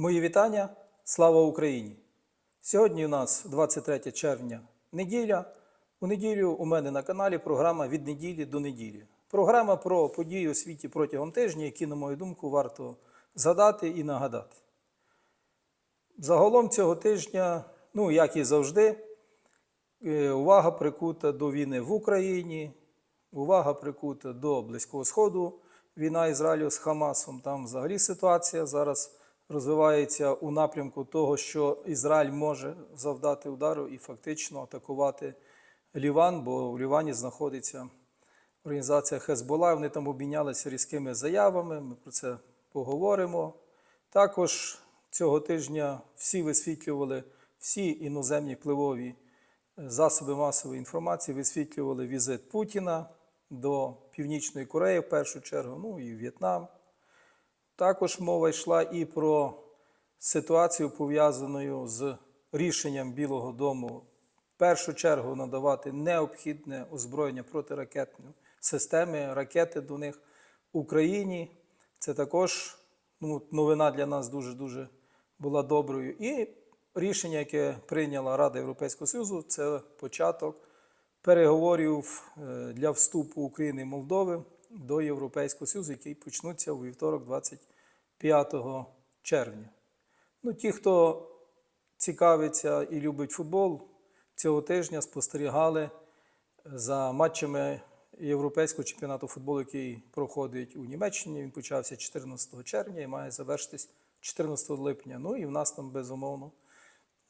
Мої вітання. Слава Україні! Сьогодні у нас 23 червня, неділя. У неділю у мене на каналі програма від неділі до неділі. Програма про події у світі протягом тижня, які, на мою думку, варто згадати і нагадати. Загалом цього тижня, ну як і завжди, е, увага прикута до війни в Україні, увага прикута до Близького Сходу, війна Ізраїлю з Хамасом. Там взагалі ситуація зараз розвивається у напрямку того, що Ізраїль може завдати удару і фактично атакувати Ліван, бо в Лівані знаходиться організація Хезбола. Вони там обмінялися різкими заявами. Ми про це поговоримо. Також цього тижня всі висвітлювали всі іноземні впливові засоби масової інформації, висвітлювали візит Путіна до Північної Кореї в першу чергу, ну і В'єтнам. Також мова йшла і про ситуацію, пов'язану з рішенням Білого Дому в першу чергу надавати необхідне озброєння протиракетної системи, ракети до них Україні. Це також ну, новина для нас дуже-дуже була доброю. І рішення, яке прийняла Рада Європейського Союзу, це початок переговорів е, для вступу України і Молдови до Європейського Союзу, які почнуться у вівторок, 25 червня. Ну, ті, хто цікавиться і любить футбол, цього тижня спостерігали за матчами Європейського чемпіонату футболу, який проходить у Німеччині. Він почався 14 червня і має завершитись 14 липня. Ну і в нас там безумовно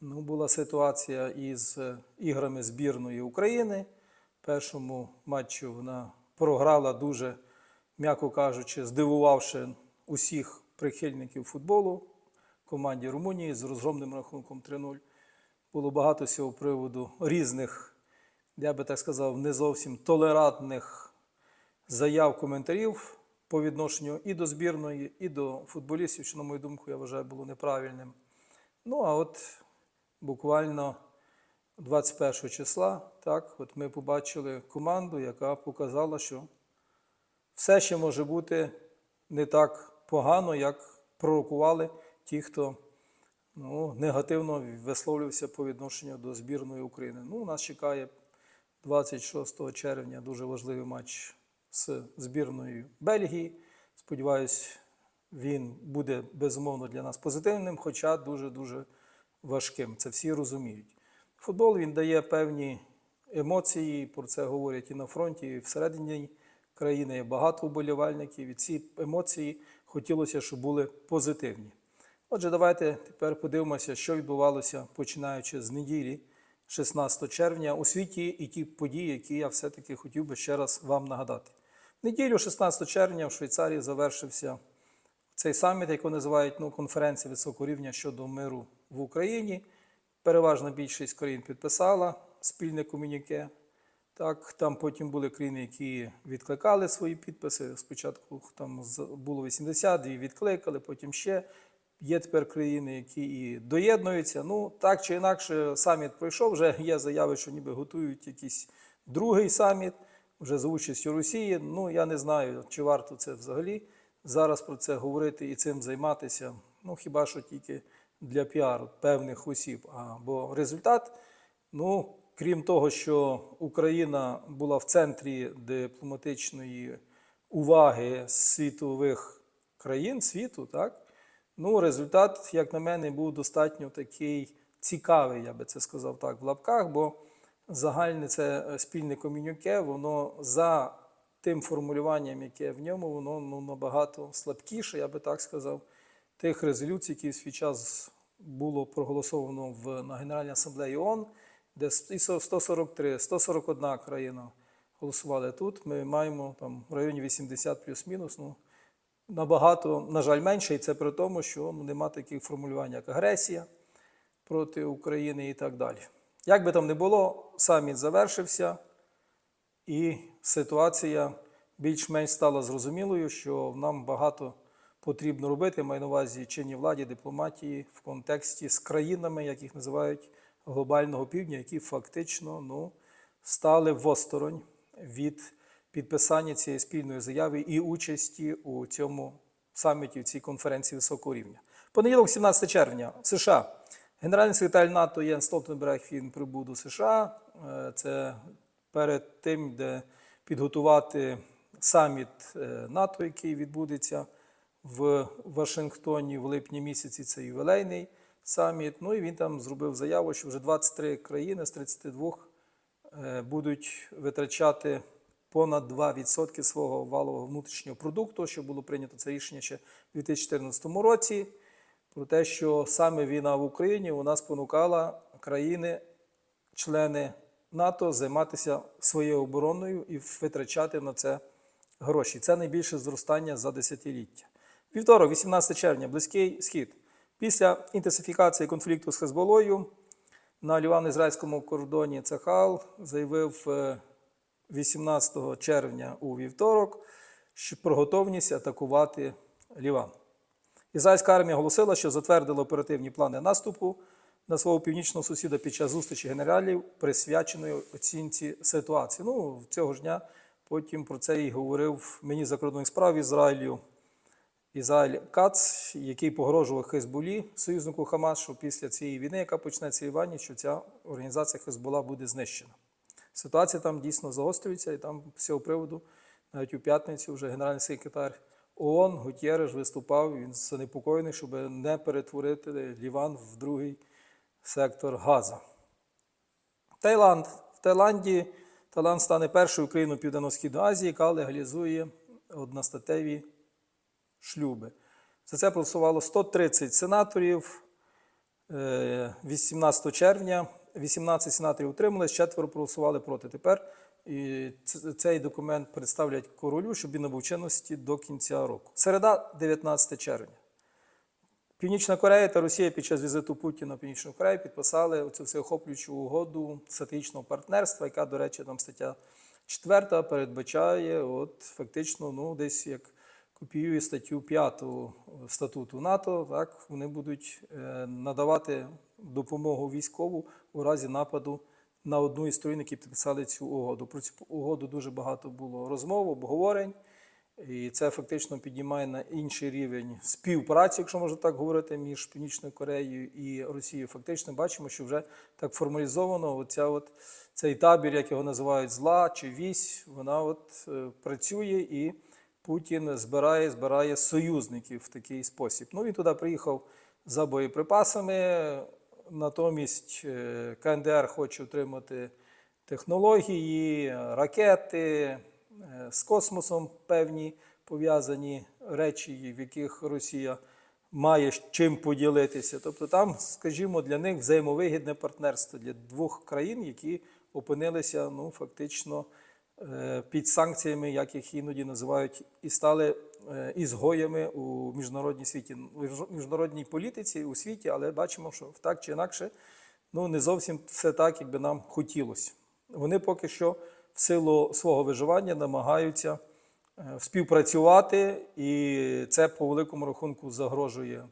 ну, була ситуація із е, іграми збірної України. Першому матчі вона програла дуже, м'яко кажучи, здивувавши усіх прихильників футболу команді Румунії з розгромним рахунком 3-0. Було багато цього приводу різних, я би так сказав, не зовсім толерантних заяв, коментарів по відношенню і до збірної, і до футболістів, що, на мою думку, я вважаю, було неправильним. Ну, а от буквально 21 числа, так, от ми побачили команду, яка показала, що все ще може бути не так погано, як пророкували ті, хто ну, негативно висловлювався по відношенню до збірної України. Ну, нас чекає 26 червня дуже важливий матч з збірною Бельгії. Сподіваюсь, він буде безумовно для нас позитивним, хоча дуже-дуже важким. Це всі розуміють. Футбол він дає певні емоції, про це говорять і на фронті, і всередині країни є багато вболівальників. І ці емоції хотілося, щоб були позитивні. Отже, давайте тепер подивимося, що відбувалося починаючи з неділі, 16 червня, у світі і ті події, які я все-таки хотів би ще раз вам нагадати. В неділю, 16 червня, в Швейцарії завершився цей саміт, який називають ну, конференція високого рівня щодо миру в Україні. Переважна більшість країн підписала спільне комюніке. Так, там потім були країни, які відкликали свої підписи. Спочатку там було 80, і відкликали, потім ще. Є тепер країни, які і доєднуються. Ну, так чи інакше, саміт пройшов. Вже є заяви, що ніби готують якийсь другий саміт вже за участю Росії. Ну, я не знаю, чи варто це взагалі зараз про це говорити і цим займатися. Ну, хіба що тільки для піару певних осіб. А, бо результат, ну, крім того, що Україна була в центрі дипломатичної уваги світових країн світу, так? Ну, результат, як на мене, був достатньо такий цікавий, я би це сказав так, в лапках, бо загальне це е, спільне комюніке, воно за тим формулюванням, яке в ньому, воно ну, набагато слабкіше, я би так сказав, тих резолюцій, які в свій час було проголосовано в, на Генеральній асамблеї ООН, де 143, 141 країна голосували тут. Ми маємо там в районі 80 плюс-мінус. Ну, набагато, на жаль, менше, і це при тому, що ну, нема таких формулювань, як агресія проти України і так далі. Як би там не було, саміт завершився, і ситуація більш-менш стала зрозумілою, що нам багато потрібно робити, маю на увазі чинній владі, дипломатії в контексті з країнами, як їх називають глобального півдня, які фактично ну, стали восторонь від підписання цієї спільної заяви і участі у цьому саміті, в цій конференції високого рівня. Понеділок, 17 червня, США. Генеральний секретар НАТО Єн Столтенберг він прибув до США. Е, Це перед тим, де підготувати саміт е, НАТО, який відбудеться в Вашингтоні в липні місяці. Це ювілейний саміт. Ну і він там зробив заяву, що вже 23 країни з 32 е, будуть витрачати понад 2% свого валового внутрішнього продукту, що було прийнято це рішення ще у 2014 році. Про те, що саме війна в Україні у нас спонукала країни, члени НАТО, займатися своєю обороною і витрачати на це гроші. Це найбільше зростання за десятиліття. Вівторок, 18 червня, близький схід. Після інтенсифікації конфлікту з Хезболою на лівано-ізраїльському кордоні Цахал заявив е, 18 червня у вівторок про готовність атакувати Ліван. Ізраїльська армія оголосила, що затвердила оперативні плани наступу на свого північного сусіда під час зустрічі генералів, присвяченої оцінці ситуації. Ну, цього ж дня потім про це і говорив мені закордонних справ Ізраїлю Ізраїль Кац, який погрожував Хезболі, союзнику Хамас, що після цієї війни, яка почнеться в Івані, що ця організація Хезбола буде знищена. Ситуація там дійсно загострюється, і там з цього приводу, навіть у п'ятницю, вже генеральний секретар ООН Гутєреш виступав. Він занепокоєний, щоб не перетворити Ліван в другий сектор Газа. Таїланд. В Таїланді Таїланд стане першою країною Південно-Східної Азії, яка легалізує одностатеві шлюби. За це проголосувало 130 сенаторів е, 18 червня. 18 сенаторів утримались, четверо проголосували проти. Тепер і цей документ представлять королю, щоб він набув чинності до кінця року. Середа, 19 червня. Північна Корея та Росія під час візиту Путіна в Північну Корею підписали оцю всеохоплюючу угоду стратегічного партнерства, яка, до речі, там стаття 4 передбачає, от фактично, ну, десь як копіює статтю 5 статуту НАТО, так, вони будуть е, надавати допомогу військову у разі нападу на одну із сторін, які підписали цю угоду. Про цю угоду дуже багато було розмов, обговорень. І це фактично піднімає на інший рівень співпраці, якщо можна так говорити, між Північною Кореєю і Росією. Фактично бачимо, що вже так формалізовано оця от, цей табір, як його називають, зла чи вісь, вона от е, працює і Путін збирає, збирає союзників в такий спосіб. Ну він туди приїхав за боєприпасами. Натомість е, КНДР хоче отримати технології, ракети, е, з космосом певні пов'язані речі, в яких Росія має чим поділитися. Тобто там, скажімо, для них взаємовигідне партнерство для двох країн, які опинилися ну, фактично під санкціями, як їх іноді називають, і стали е, ізгоями у міжнародній світі, у міжнародній політиці у світі, але бачимо, що так чи інакше ну, не зовсім все так, як би нам хотілося. Вони поки що в силу свого виживання намагаються е, співпрацювати, і це по великому рахунку загрожує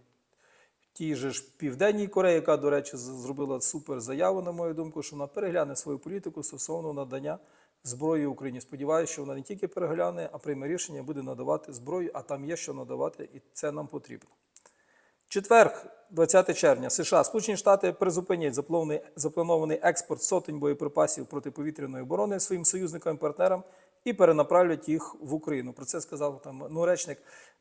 тій же ж Південній Кореї, яка, до речі, зробила супер заяву, на мою думку, що вона перегляне свою політику стосовно надання зброї Україні. Сподіваюся, що вона не тільки перегляне, а прийме рішення буде надавати зброю, а там є що надавати, і це нам потрібно. Четверг, 20 червня, США, Сполучені Штати призупинять запланований, запланований експорт сотень боєприпасів протиповітряної оборони своїм союзникам і партнерам і перенаправлять їх в Україну. Про це сказав там ну, речник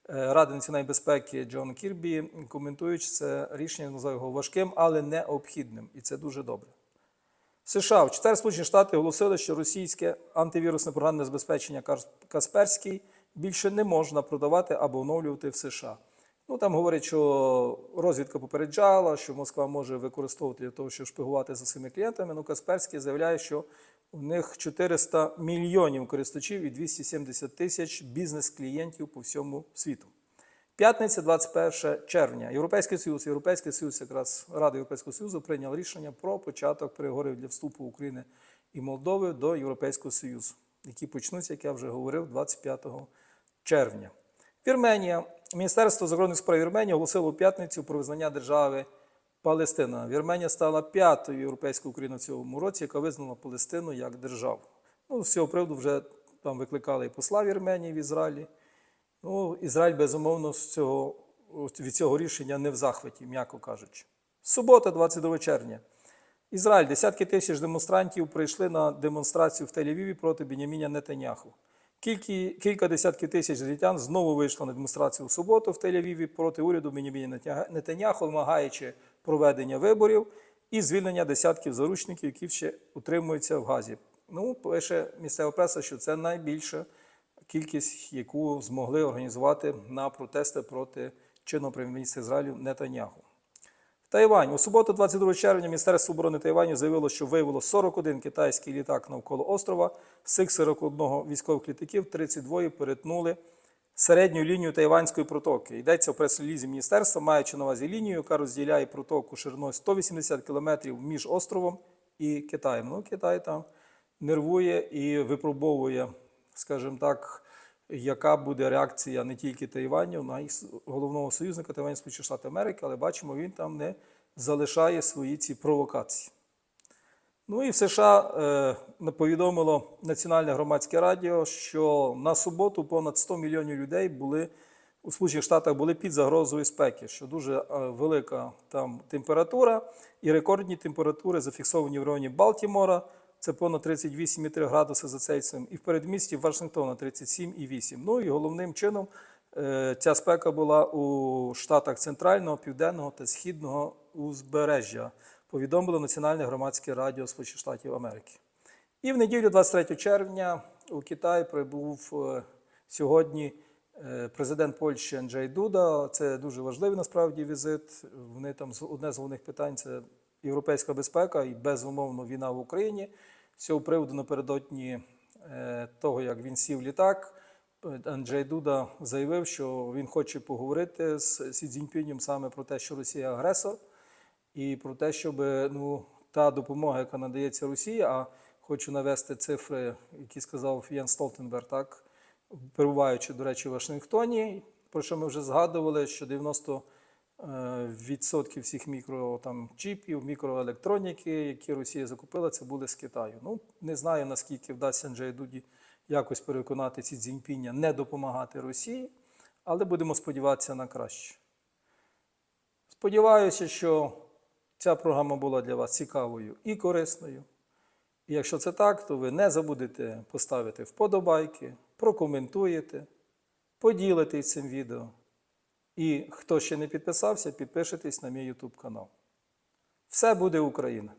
е, Ради національної безпеки Джон Кірбі, коментуючи це рішення, назвав його важким, але необхідним. І це дуже добре. США в четвер Сполучені Штати оголосили, що російське антивірусне програмне забезпечення Кас- Касперський більше не можна продавати або оновлювати в США. Ну там говорять, що розвідка попереджала, що Москва може використовувати для того, щоб шпигувати за своїми клієнтами. Ну Касперський заявляє, що у них 400 мільйонів користувачів і 270 тисяч бізнес-клієнтів по всьому світу. П'ятниця, 21 червня. Європейський Союз, Європейський Союз, якраз Рада Європейського Союзу прийняла рішення про початок переговорів для вступу України і Молдови до Європейського Союзу, які почнуться, як я вже говорив, 25 червня. Вірменія. Міністерство закордонних справ Вірменії оголосило у п'ятницю про визнання держави Палестина. Вірменія стала п'ятою європейською країною в цьому році, яка визнала Палестину як державу. Ну, з цього приводу вже там викликали і посла Вірменії в Ізраїлі. Ну, Ізраїль, безумовно, з цього від цього рішення не в захваті, м'яко кажучи. Субота, 22 червня. Ізраїль. Десятки тисяч демонстрантів прийшли на демонстрацію в Тель-Авіві проти Беняміня Нетаняху. Кількі, кілька десятків тисяч ізраїльтян знову вийшли на демонстрацію в суботу в Тель-Авіві проти уряду Беняміня Нетаняху, вимагаючи проведення виборів і звільнення десятків заручників, які ще утримуються в Газі. Ну, пише місцева преса, що це найбільша кількість, яку змогли організувати на протести проти чинного прем'єр-міністра Ізраїлю Нетаняху. Тайвань. У суботу, 22 червня, Міністерство оборони Тайваню заявило, що виявило 41 китайський літак навколо острова. З цих 41 військових літаків 32 перетнули середню лінію Тайванської протоки. Йдеться в прес-релізі міністерства, маючи на увазі лінію, яка розділяє протоку шириною 180 кілометрів між островом і Китаєм. Ну, Китай там нервує і випробовує, скажімо так, яка буде реакція не тільки Тайваню, на їх головного союзника Тайвань Сполучені Штати Америки, але бачимо, він там не залишає свої ці провокації. Ну і в США е, повідомило Національне громадське радіо, що на суботу понад 100 мільйонів людей були у Сполучених Штатах були під загрозою спеки, що дуже е, велика там температура, і рекордні температури зафіксовані в районі Балтімора. Це понад 38,3 градуси за Цельсієм, і в передмісті Вашингтона 37,8. Ну і головним чином е, ця спека була у штатах Центрального, Південного та Східного узбережжя, повідомило Національне громадське радіо Сполучених Штатів Америки. І в неділю, 23 червня, у Китай прибув е, сьогодні е, президент Польщі Анджей Дуда. Це дуже важливий насправді візит. Вони там одне з головних питань це європейська безпека і безумовно війна в Україні. З цього приводу напередодні е, того, як він сів літак, Анджей Дуда заявив, що він хоче поговорити з Сі Цзіньпінем саме про те, що Росія агресор, і про те, щоб ну, та допомога, яка надається Росії, а хочу навести цифри, які сказав Ян Столтенберг, так, перебуваючи, до речі, в Вашингтоні, про що ми вже згадували, що 90 е, відсотків всіх мікро там, чіпів, мікроелектроніки, які Росія закупила, це були з Китаю. Ну, не знаю, наскільки вдасться Анджею Дуді якось переконати ці Цзіньпіня не допомагати Росії, але будемо сподіватися на краще. Сподіваюся, що ця програма була для вас цікавою і корисною. І якщо це так, то ви не забудете поставити вподобайки, прокоментуєте, поділитесь цим відео. І хто ще не підписався, підпишитесь на мій YouTube канал. Все буде Україна!